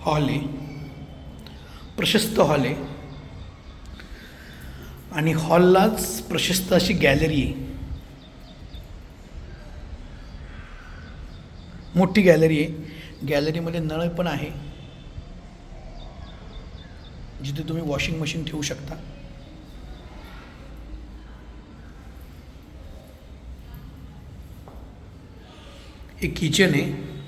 Hall आहे प्रशस्त hall. आहे आणि हॉललाच प्रशस्त अशी गॅलरी आहे. मोठी गॅलरी आहे. गॅलरीमध्ये नळ पण आहे. जिथे तुम्ही वॉशिंग मशीन ठेवू शकता. एक किचन आहे.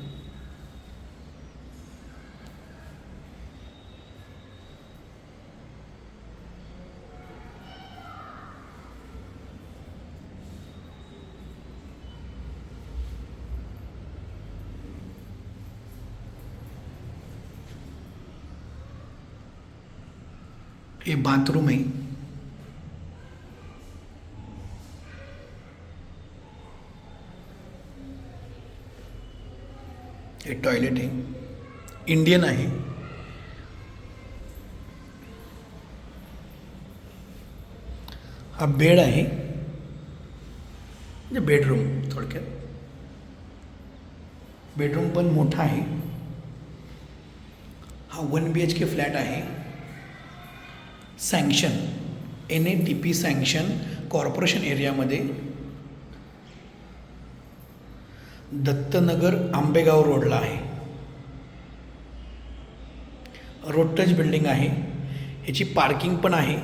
हे बाथरूम आहे हे। टॉयलेट आहे इंडियन आहे हा। बेड म्हणजे बेडरूम थोडक्यात बेडरूम पण मोठा आहे हा। One B H K flat आहे sanction N A T P sanction corporation एरियामध्ये दत्तनगर आंबेगाव रोडला आहे. रोड टच बिल्डिंग आहे. ह्याची पार्किंग पण आहे.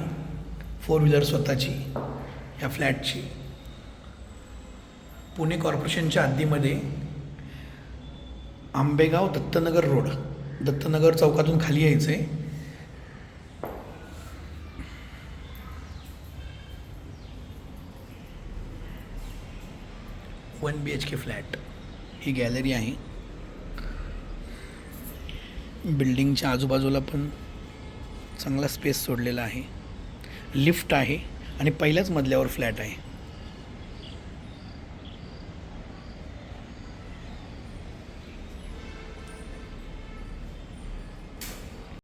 फोर व्हीलर स्वतःची ह्या फ्लॅटची पुणे कॉर्पोरेशनच्या हद्दीमध्ये आंबेगाव दत्तनगर रोड. दत्तनगर चौकातून खाली यायचं आहे one B H K flat. ही गॅलरी आहे. बिल्डिंगच्या आजूबाजूला पण चांगला स्पेस सोडलेला आहे. लिफ्ट आहे आणि पहिल्याच मजल्यावर फ्लॅट आहे.